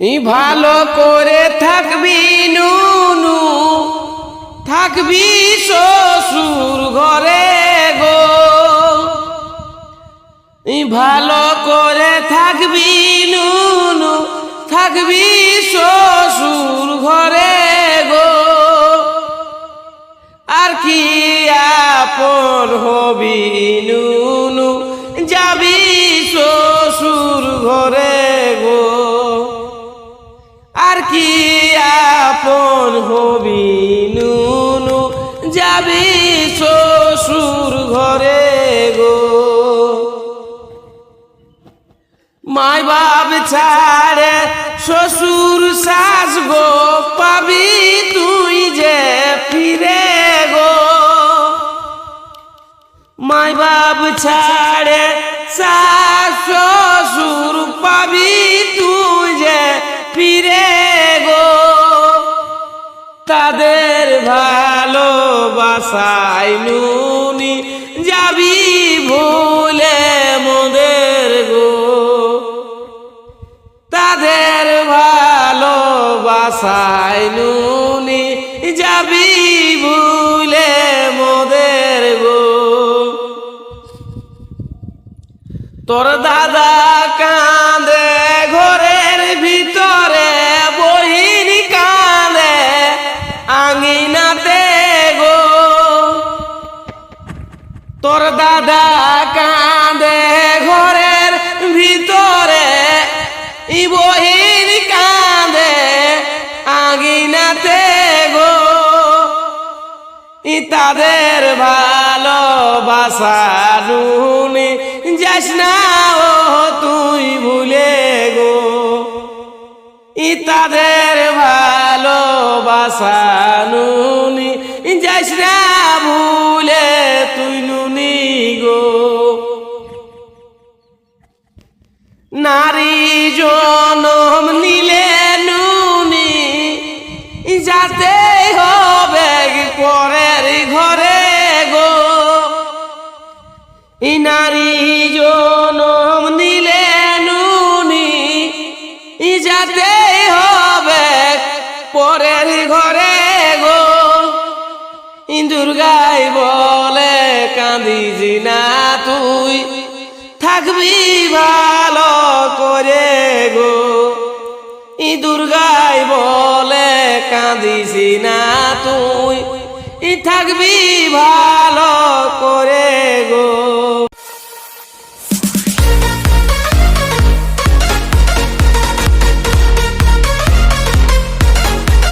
ভালো করে থাকবি নুনু, থাকবি শ্বশুর ঘরে গো। ভালো করে থাকবি নুনু, থাকবি শ্বশুর ঘরে গো। আর কি আপন হবি নুনু? আপন হবি নুনু যাবি শ্বশুর ঘরে গো। মাই বাপ ছাড়ে শ্বশুর শাস গো, পাবি তুই যে ফিরে গো। মাই বাপ ছাড়ে শাস শ্বশুর, পাবি তাদের ভালোবাসায় নুনি যাবি ভুলে মোদের গো। তাদের ভালোবাসায় নুনি যাবি ভুলে মোদের গো। তোর দাদা কাঁদে আঙিনাতে গো। তোর দাদা কাঁদে ঘরের ভিতরে ই বহিন কাঁদে আঙিনাতে গো। তাদের ভালোবাসা নুনি যাস না ও তুই ভুলে গো। তাদের ভালোবাসা নুনি যাস না ভুলে তুই নুনি গো। নারী জনম নিলে নুনি, যাতে হবে পরের ঘরে গো? নারী জনম নিলে নুনি, যাতে হবে পরের ঘরে দুর্গাই বলে কাঁদিজি না তুই। থাকবি ভালো করে গো। ই দুর্গাই বলে কাঁদিসি না তুই। ই থাকবি ভালো করে গো।